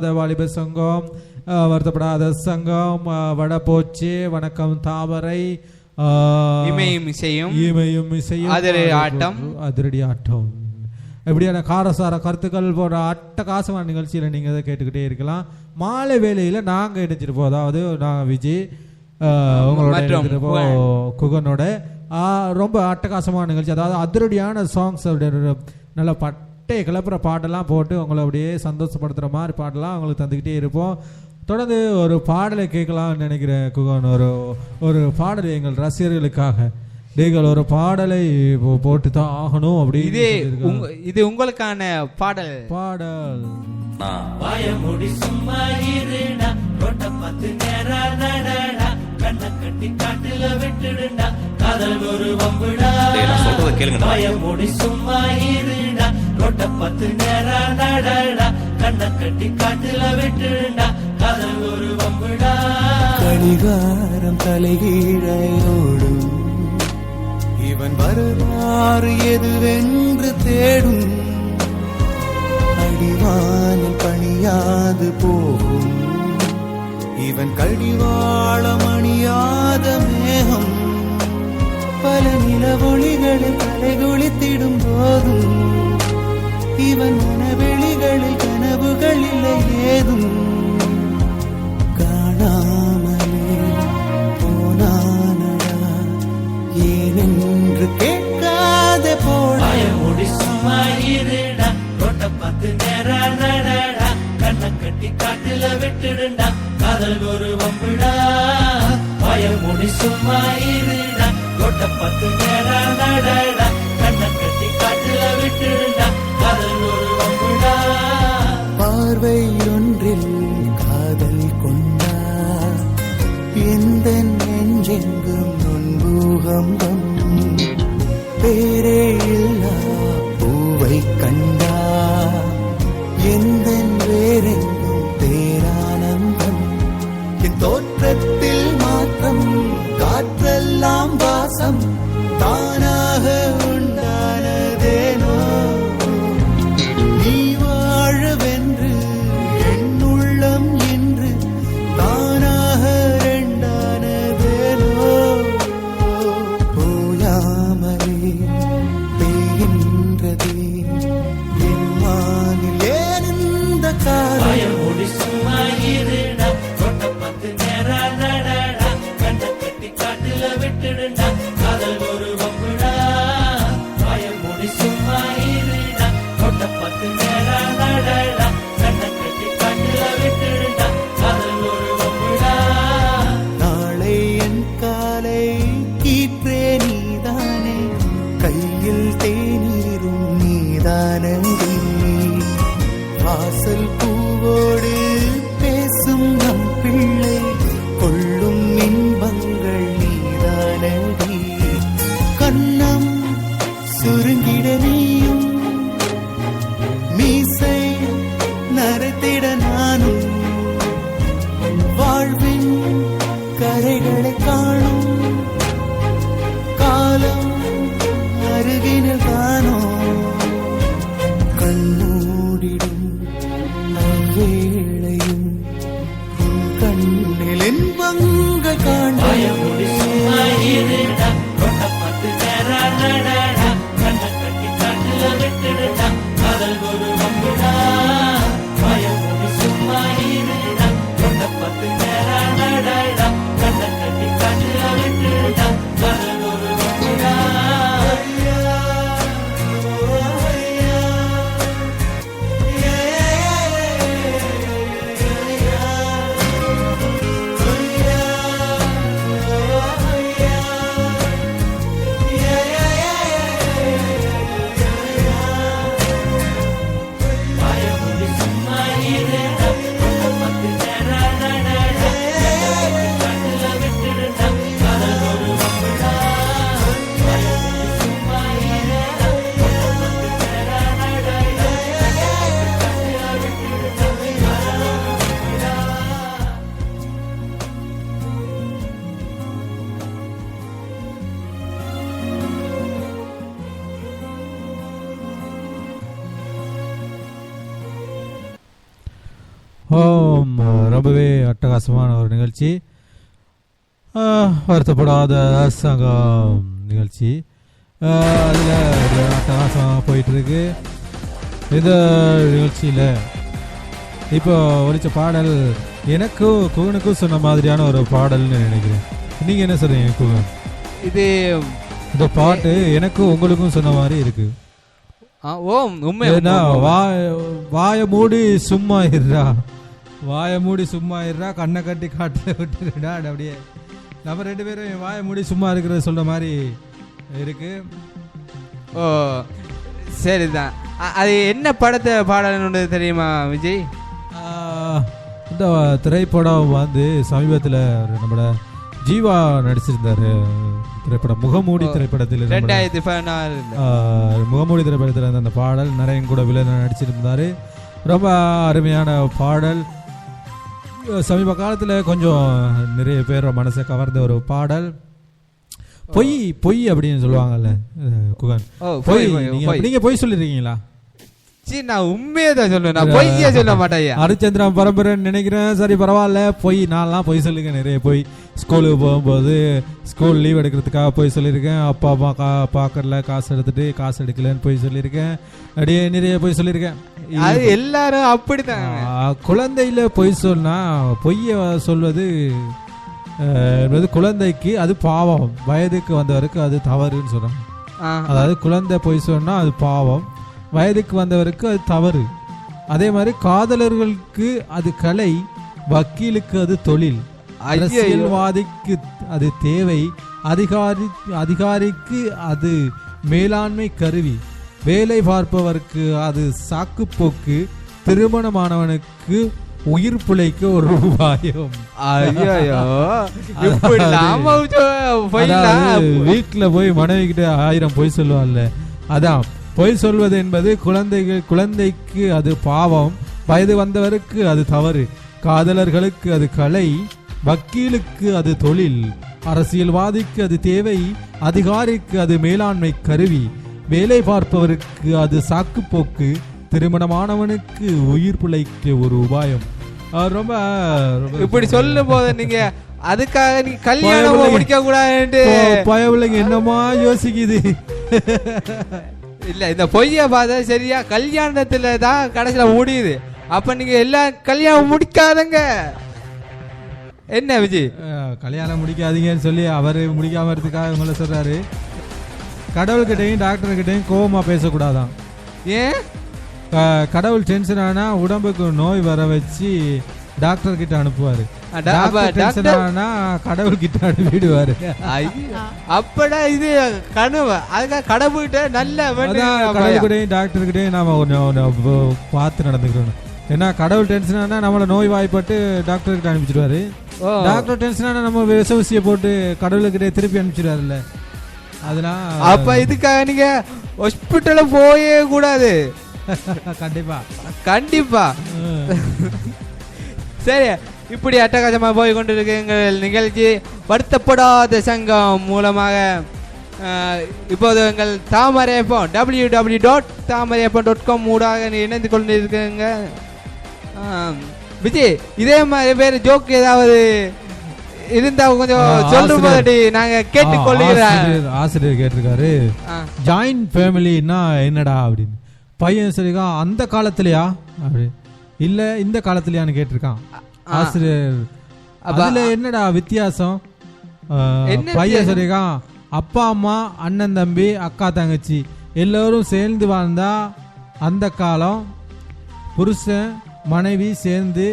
வாலிப சங்கம் வருத்தப்படாத சங்கம் அஹ், வடபோச்சு வணக்கம் தாமரை இமையும் இசையும் இமையும் இசையும் அதிரடி ஆட்டம். அதிரடி ஆட்டம். இப்படியான காரசார கருத்துக்கள் போன்ற அட்டகாசமான நிகழ்ச்சியில் நீங்கள் இதை கேட்டுக்கிட்டே இருக்கலாம். மாலை வேளையில் நாங்கள் இணைச்சிட்டு போவோம் அதாவது நான் விஜய் உங்களோட போ- குகனோட ரொம்ப அட்டகாசமான நிகழ்ச்சி. அதாவது அதிரடியான சாங்ஸ் நல்ல பட்டை கிளப்புற பாட்டெல்லாம் போட்டு உங்களை அப்படியே சந்தோஷப்படுத்துகிற மாதிரி பாட்டெல்லாம் அவங்களுக்கு தந்துக்கிட்டே இருப்போம். தொடர்ந்து ஒரு பாடலை கேட்கலாம்னு நினைக்கிறேன் குகன் ஒரு ஒரு பாடல் எங்கள் ரசிகர்களுக்காக. நீங்கள் ஒரு பாடலை போ- போட்டு தான் ஆகணும் அப்படின்னு இது இது உங்களுக்கான பாடல். பாடல். பயமுடி சும்மா இருடா. ரோட்ட பத்து நேரா நடடா. கண்ண கட்டி காட்டுல விட்டுடுடா. காதல் ஒரு வம்புடா. சொல்றத. பயமுடி சும்மா இருடா. பத்து நேரம் நடடா. கண்ண கட்டி காட்டுல விட்டுடா. காதல் ஒரு வம்புடா. கடிகாரம் தலைகீழையோடும் இவன் வரலாறு எதுவென்று தேடும். அடிவானில் பணியாது போகும். இவன் கடிவாளம் அணியாத மேகம். பல நிலவொளிகளில் தலைகுளித்திடும். காட்டுல விட்டுடுடா காதல் ஒரு வம்புடா. பயமுடி சும்மா ലാംബാസം താനാഹ அட்டகாசமான ஒரு நிகழ்ச்சி. வருத்தப்படாத அரசாங்கம் நிகழ்ச்சி. அதில் அட்டகாசமாக போயிட்டு இருக்கு இந்த நிகழ்ச்சியில் இப்போ ஒலிச்ச பாடல் எனக்கும் குகனுக்கும் சொன்ன மாதிரியான ஒரு பாடல்னு நினைக்கிறேன். நீங்கள் என்ன சொல்றீங்க குகன்? இது இந்த பாட்டு எனக்கும் உங்களுக்கும் சொன்ன மாதிரி இருக்கு. ஓம் உண்மை வாய மூடி சும்மா இருடா. வாய மூடி சும்மா இருடா கண்ணை கட்டி காட்டுல விட்டுருடா அப்படியே. நம்ம ரெண்டு பேரும் வாய மூடி சும்மா இருக்கிறத சொல்ற மாதிரி இருக்கு. ஓ சரிதான். அ- அது என்ன படத்தை பாடல்னு தெரியுமா விஜய் இந்த திரைப்படம் வந்து சமீபத்தில் நம்மளோட ஜீவா நடிச்சிருந்தாரு. திரைப்படம் முகமூடி திரைப்படத்தில் ரெண்டாயிரத்தி பதினாறு முகமூடி திரைப்படத்தில் இருந்த அந்த பாடல் நரேன் கூட வில்லன் நடிச்சிருந்தாரு. ரொம்ப அருமையான பாடல். சமீப காலத்தில் கொஞ்சம் நிறைய பேர் மனசை கவர்ந்த ஒரு பாடல். பொய் பொய் அப்படின்னு சொல்லுவாங்கல்ல குகன். போய். நீங்க பொய் சொல்லிருக்கீங்களா? சீ நான் உண்மையே தான் சொல்லுவேன். நான் பொய்யே சொல்ல மாட்டேன் ஹரிச்சந்திரன் பரம்பரைன்னு நினைக்கிறேன். சரி பரவாயில்ல. பொய் நான்லாம் பொய் சொல்லிருக்கேன். நிறைய போய் ஸ்கூலுக்கு போகும்போது ஸ்கூல் லீவ் எடுக்கிறதுக்காக போய் சொல்லியிருக்கேன். அப்பா அம்மா கா பார்க்கறல காசு எடுத்துட்டு காசு எடுக்கலன்னு போய் சொல்லியிருக்கேன். அப்படியே நிறைய போய் சொல்லியிருக்கேன். அது எல்லாரும் அப்படிதான் குழந்தையில பொய் சொன்னா பொய்ய சொல்வது என்பது குழந்தைக்கு அது பாவம். வயதுக்கு வந்தவருக்கு அது தவறுன்னு சொல்றாங்க. அதாவது குழந்தை பொய் சொன்னா அது பாவம். வயதுக்கு வந்தவருக்கு அது தவறு. அதே மாதிரி காதலர்களுக்கு அது கலை வக்கீலுக்கு அது தொழில். அரசியல்வாதிக்கு அது தேவை அதிகாரி அதிகாரிக்கு அது மேலாண்மை கருவி. வேலை பார்ப்பவருக்கு அது சாக்குப்போக்கு திருமணமானவனுக்கு உயிர் பிழைக்க ஒரு அதாவது வீட்டுல போய் மனைவி கிட்ட ஆயிரம் பொய் சொல்லுவான்ல அதான். பொய் சொல்வது என்பது குழந்தைகள் குழந்தைக்கு அது பாவம். வயது வந்தவருக்கு அது தவறு. காதலர்களுக்கு அது கலை. வக்கீலுக்கு அது தொழில். அரசியல்வாதிக்கு அது தேவை. அதிகாரிக்கு அது மேலாண்மை கருவி. வேலை பார்ப்பவருக்கு அது சாக்குப்போக்கு. திருமணமானவனுக்கு உயிர் பிழைக்க ஒரு உபாயம். ரொம்ப இப்படி சொல்லும் போது நீங்க அதுக்காக நீ கல்யாணம். முடிக்க கூடாதுன்ட்டு பயவில்லைங்க. என்னமா யோசிக்குது? இல்ல இந்த பொய்ய பார்த்தா சரியா கல்யாணத்துல தான் கடைசியில முடியுது. அப்ப நீங்க எல்லாம் கல்யாணம் முடிக்காதங்க. என்ன விஜய் கல்யாணம் முடிக்காதீங்கன்னு சொல்லி அவரு முடிக்காம இருக்கிறதுக்காக உங்களை சொல்றாரு. கடவுள்கிட்டையும் டாக்டர்கிட்டையும் கோவமா பேசக்கூடாதான். ஏன்? கடவுள் டென்ஷன் ஆனா உடம்புக்கு நோய் வர வச்சு டாக்டர் கிட்ட அனுப்புவாரு. கடவுள் கிட்ட அனுப்பிடுவாரு. அப்படா இது கனவு. அதுக்காக கடவுள்கிட்ட நல்ல. கடவுள்கிட்டையும் டாக்டர்கிட்டையும் நாம ப- பார்த்து நடந்துக்கிறோம். ஏன்னா கடவுள் டென்ஷன் ஆனா நம்மள நோய் வாய்ப்பட்டு டாக்டர் கிட்ட அனுப்பிச்சிடுவாரு. டாக்டர் டென்ஷன் ஆனா நம்ம விஷ ஊசியை போட்டு கடவுளுக்கிட்டே திருப்பி அனுப்பிச்சிடாருல்ல அதெல்லாம் அப்ப இதுக்காக நீங்க ஹாஸ்பிட்டல போயே கூடாது. கண்டிப்பா. கண்டிப்பா. சரி இப்படி அட்டகாசமா போய் கொண்டிருக்கு எங்கள் நிகழ்ச்சி வருத்தப்படாத சங்கம் மூலமாக இப்போது எங்கள் Thamaraiyappam W W dot Thamaraiyappam dot com ஊடாக இணைந்து கொண்டிருக்கீங்க. விஜய் இதே மாதிரி வேறு ஜோக் ஏதாவது இருந்தா கொஞ்சம் ஆ, சொல்லும் ஆசிரியர். போது நாங்க கேட்டுக்கொள்கிறோம் ஆசிரியர் ஆசிரியர் கேட்டிருக்காரு. ஜாயிண்ட் ஃபேமிலின்னா என்னடா அப்படின்னு பையன் சொல்லிருக்கான் அந்த காலத்துலயா அப்படி இல்ல இந்த காலத்துலயான்னு கேட்டிருக்கான். ஆசிரியர். அதுல என்னடா வித்தியாசம்? பையன்? சொல்லிருக்கான் அப்பா அம்மா அண்ணன் தம்பி அக்கா தங்கச்சி எல்லோரும் சேர்ந்து வாழ்ந்தா அந்த காலம் புருஷன் மனைவி சேர்ந்து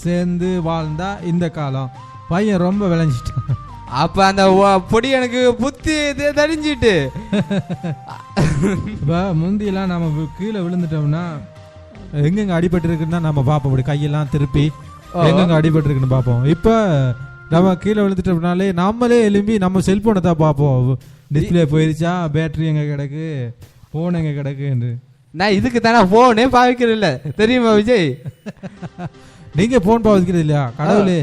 சேர்ந்து வாழ்ந்தா இந்த காலம். பையன் ரொம்ப விளைஞ்சிட்டான். அப்ப அந்த பொடி எனக்கு புத்தி தெ- தெரிஞ்சிட்டு இப்போ முந்தியெல்லாம் நம்ம கீழே விழுந்துட்டோம்னா எங்கெங்க அடிபட்டு இருக்குன்னு நம்ம பார்ப்போம். இப்படி கையெல்லாம் திருப்பி. எங்கெங்க அடிபட்டு இருக்குன்னு பார்ப்போம். இப்போ நம்ம கீழே விழுந்துட்டோம்னாலே நம்மளே எலும்பி நம்ம செல்போனை தான் பார்ப்போம். டிஸ்பிளே போயிருச்சா? பேட்டரி எங்க கிடக்கு? போன் எங்க கிடக்குன்னு. நான் இதுக்கு தானே போனே பாவிக்கிறது இல்ல. தெரியுமா விஜய்? நீங்க போன் பாவிக்கிறது இல்லையா? கடவுளே.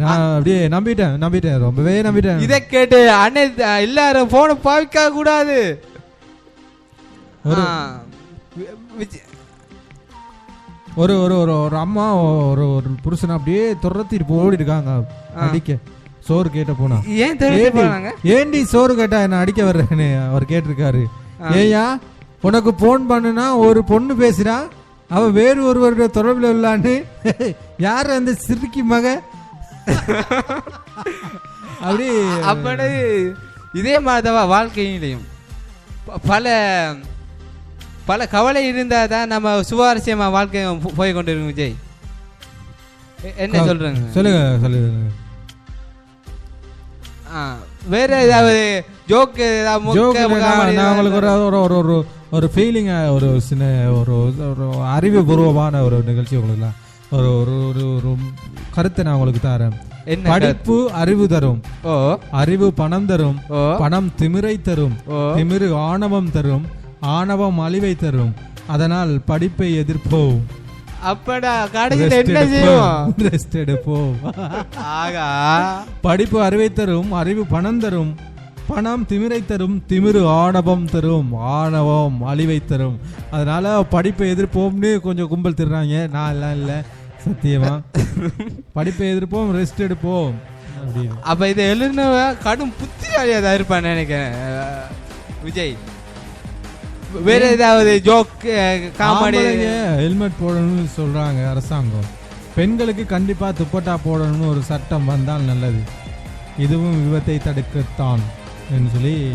நான் அப்படியே நம்பிட்டேன் நம்பிட்டேன். ரொம்பவே நம்பிட்டேன். இதை கேட்டு அண்ணன் எல்லாரும் போனை பாவிக்க கூடாது ஒரு- ஒரு ஒரு ஒரு அம்மா ஒரு ஒரு புருஷனை அப்படியே துரத்திட்டு ஓடி இருக்காங்க அடிக்க. சோறு கேட்ட போனா. ஏன் ஏண்டி போனாங்க? ஏண்டி சோறு கேட்டா என்ன அடிக்க வர்றேன்னு அவர் கேட்டிருக்காரு. ஏயா உனக்கு போன் பண்ணுனா ஒரு பொண்ணு பேசுறா. அவ வேறு ஒருவருடைய தொடர்பில் உள்ளான்னு. யார் அந்த சிறுக்கி மக? அப்படி. அப்படி இதே மாதிரிதான் வாழ்க்கையிலையும். ப- பல பல கவலை இருந்தால் தான் நம்ம சுவாரஸ்யமா வாழ்க்கை போய் கொண்டு இருக்கும் விஜய் என்ன சொல்றேங்க? சொல்லுங்க சொல்லுங்க. ஆ, வேற ஏதாவது ஜோக் ஏதாவது நான் உங்களுக்கு ஒரு ஒரு ஒரு ஒரு ஒரு ஃபீலிங் ஒரு சின்ன ஒரு ஒரு அறிவுபூர்வமான ஒரு நிகழ்ச்சி உங்களுக்கு ஒரு ஒரு ஒரு ஒரு கருத்தை நான் உங்களுக்கு தரேன். கருத்து? படிப்பு அறிவு தரும். ஓ. அறிவு பணம் தரும். பணம் திமிரை தரும். திமிரு ஆணவம் தரும். ஆணவம் அழிவை தரும். அதனால் படிப்பை எதிர்ப்போம் அப்படா கடைசியில் என்ன எடுப்போம். செய்வோம்? Rest எடுப்போம் ஆகா. படிப்பு அறிவை தரும் அறிவு பணம் தரும். பணம் திமிரை தரும் திமிரு ஆணவம் தரும். ஆணவம் அழிவை தரும். அதனால படிப்பை எதிர்ப்போம்னு கொஞ்சம் கும்பல் திடுறாங்க நான் எல்லாம் இல்லை சத்தியமா. படிப்பை எதிர்ப்போம் ரெஸ்ட் எடுப்போம். அப்ப இதை எழுதினவ கடும் புத்திசாலியா தான் இருப்பான்னு நினைக்கிறேன் விஜய். வேற ஏதாவது ஜோக் காமெடி ஹெல்மெட் போடணும்னு சொல்றாங்க அரசாங்கம். பெண்களுக்கு கண்டிப்பா துப்பட்டா போடணும்னு ஒரு சட்டம் வந்தால் நல்லது. இதுவும் விபத்தை தடுக்கத்தான் என்று சொல்லி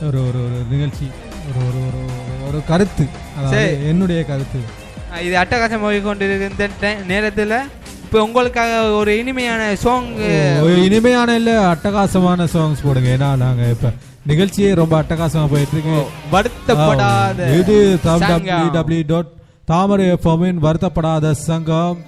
ஒரு ஒரு ஒரு நிகழ்ச்சி ஒரு ஒரு ஒரு ஒரு- கருத்து. அதாவது. என்னுடைய கருத்து. இது அட்டகாசம் டை- நேரத்துல இப்போ உங்களுக்காக ஒரு இனிமையான சாங் இனிமையான இல்ல அட்டகாசமான சாங்ஸ் போடுங்க. ஏன்னா நாங்க இப்ப நிகழ்ச்சியே ரொம்ப அட்டகாசமா போயிட்டு இருக்கு வருத்தப்படாத இது தாமரை எஃப்எம்மின் வருத்தப்படாத சங்கம்.